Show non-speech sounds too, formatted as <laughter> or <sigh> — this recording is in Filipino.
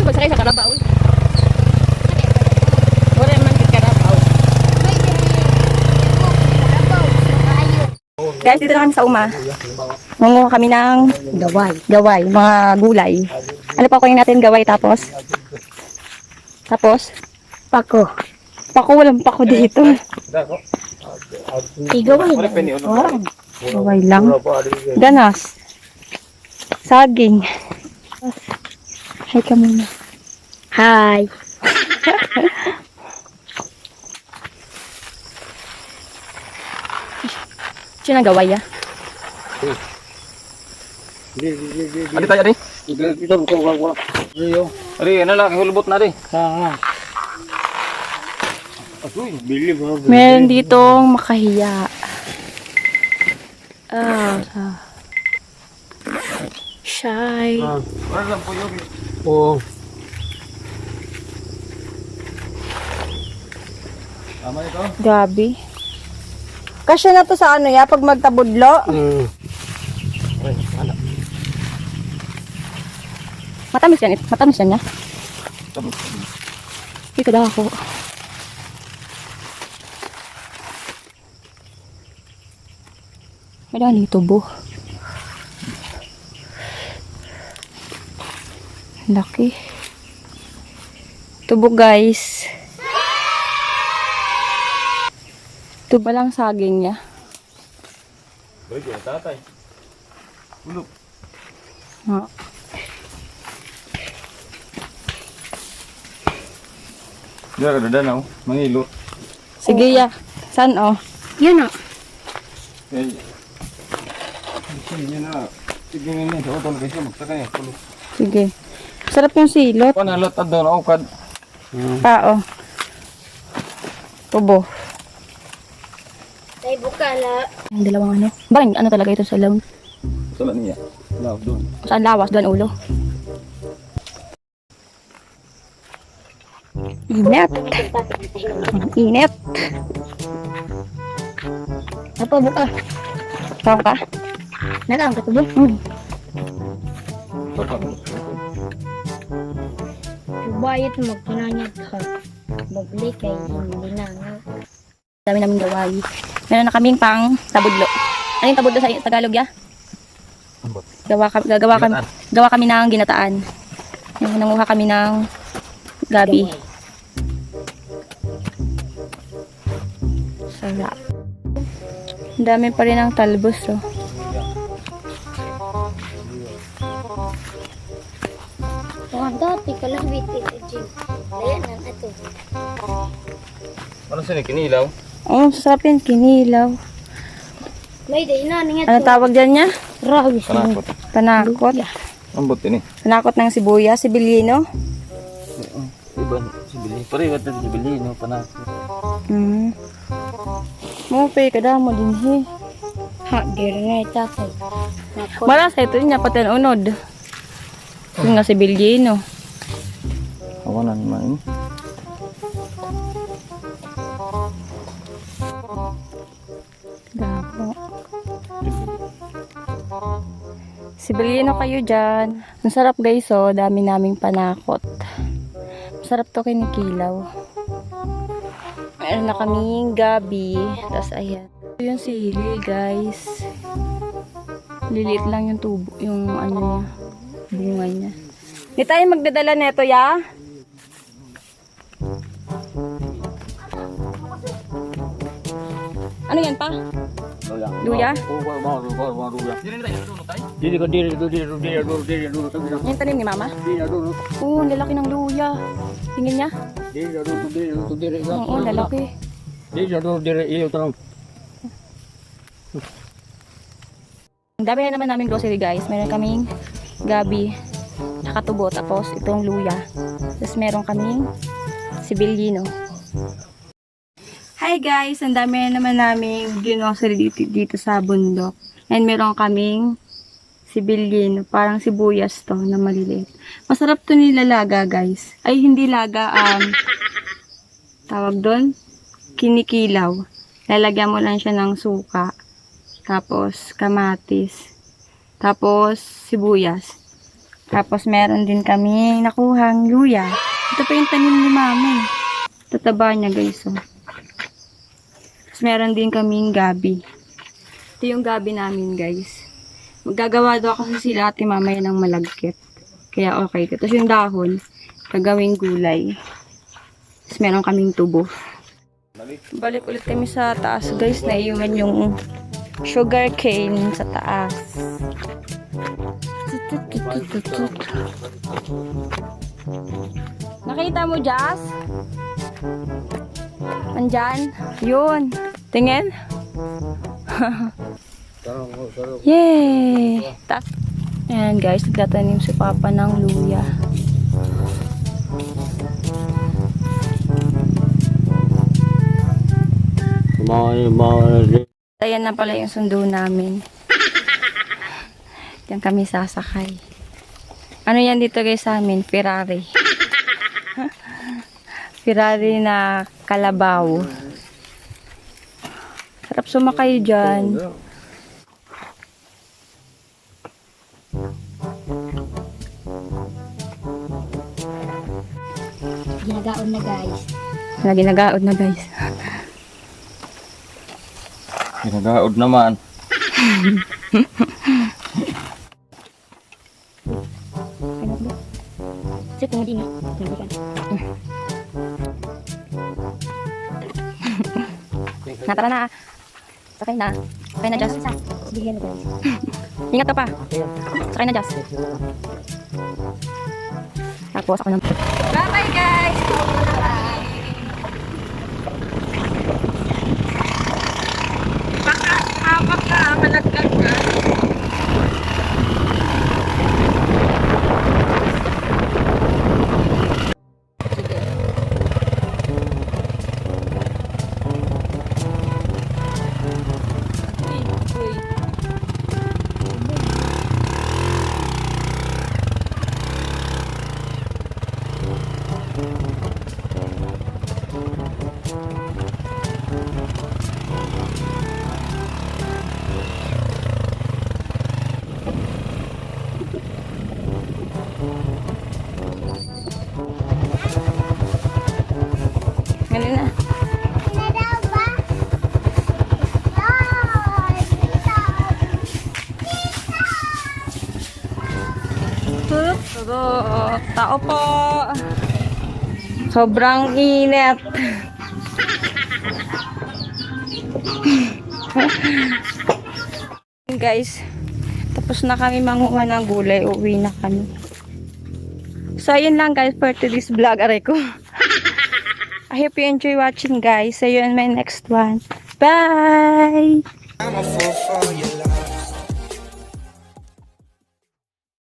Ya ko pagsakay sa Carabao. Wala man kit Carabao. Guys, dito na kami sa Uma. Manguha kami ng gaway. Gaway, mga gulay. Ano pa kunin natin gaway tapos? Tapos? Pako. Pako, walang pako dito. Igaway. Oh, gaway lang. Ganas. Saging. Hi ka muna. Hi. <laughs> Sino ang gaway ah? Adi tayo adi. Adi, ano lang, hulubot na adi. Meron ditong makahiya. Ah. ah. Shy. Ano lang po yung Oo. Tama ito. Gabi. Kasya na to sa ano ya, pag magtabudlo. Mm. Matamis yan. Matamis yan niya. Hindi ka daw ako. May daan dito, Laki. Tubo, guys. Tuba lang saging niya. Balik yung tatay. Hulog. Ha. Diyan ka dada na, mangilot. Sige, ya. San, oh? Yun, oh. Eh, Yan na. Sige nga sa utol kayo, magsaka niya. Hulog. Sige. Sarap yung silot. Panalot at doon, aukad. Pao. Tubo. Tay bukala. Ang dalawang ano. Barang ano talaga ito sa lawn. Sala niya. Law, doon. Saan lawas? Doon ulo. Init. Init. Apa buka? Saan ka? Nakang katubo. Hmm. Bayit magkinanyag ka. Magbalik kay hindi na nga. Dami namin gaway. Meron na kaming pang tabudlo. Ano yung tabudlo sa Tagalog ya? Gawa kami, gagawa kami, gawa kami ng ginataan. Yung nanguha kami ng gabi. Sarap. Ang dami pa rin ng talbos, oh. Ano sini, kinilaw? Oh, sasarap yan. Kinilaw. May day na nga Ano tawag dyan niya? Rawis. Panakot. Panakot. Ambot ini. Panakot ng sibuyas, sibilino. Iba, sibili. Pare, wata sibili, no, panakot. Hmm. Mo, pay kada mo din, he. Ha, diri na itatay. Mara sa ito niya, pati ang unod. Yung nga sibilino. Ako na Sibilino kayo dyan. Ang sarap guys, oh. Dami naming panakot. Masarap to kinikilaw. Meron na kaming gabi. Tapos ayan. Ito yung sili guys. Liliit lang yung tubo. Yung ano niya. Bunga niya. Hindi tayo magdadala neto ya. Ano yan pa? Luya? Dili ko dili dili dili dili dili dili dili Yan tanim ni mama? dili dili Oo, ang lalaki ng luya. Tingin niya. Di, laro to di, laro to di, rin. Oo, lalaki. Di, laro di, rin. Iyo, tanong. Ang dami na naman namin grocery guys. Meron kaming gabi, tsaka tubo, tapos itong luya. Tapos meron kaming sibilino. Hi guys! Ang dami na naman namin grocery dito, dito sa bundok. And meron kaming sibilino, parang sibuyas to na maliliit. Masarap to nilalaga guys. Ay hindi laga, um, tawag doon, kinikilaw. Lalagyan mo lang siya ng suka tapos kamatis, tapos sibuyas. Tapos meron din kami nakuhang luya. Ito pa yung tanim ni mami. Tataba niya guys. Oh. Meron din kaming gabi. Ito yung gabi namin guys. Magagawa daw kasi sila ate mamaya ng malagkit. Kaya okay. Tapos yung dahon, gagawing gulay. Tapos meron kaming tubo. Balik ulit kami sa taas guys. Naiwan yung sugar cane sa taas. Nakita mo, Jazz? Andyan? Yun. Tingin? <laughs> Yay! Ta Ayan guys, nagtatanim si Papa ng luya. Ayan na pala yung sundo namin. Diyan kami sasakay. Ano yan dito guys sa amin? Ferrari. <laughs> Ferrari na kalabaw. Sarap sumakay dyan. Ginagaon na guys. Lagi nag-aod na guys. Ginagaod naman. Sip, nga din eh. Nandiyan. Na, na. Sakay na. Sakay na, na guys. Ingat ka pa. Sakay na, Jazz. Tapos ako na. Bye-bye, guys! Turut. Tao po. Sobrang init. <laughs> Guys, tapos na kami manguha ng gulay. Uwi na kami. So, ayun lang guys for today's vlog. Aray ko. <laughs> I hope you enjoy watching guys. See you in my next one. Bye!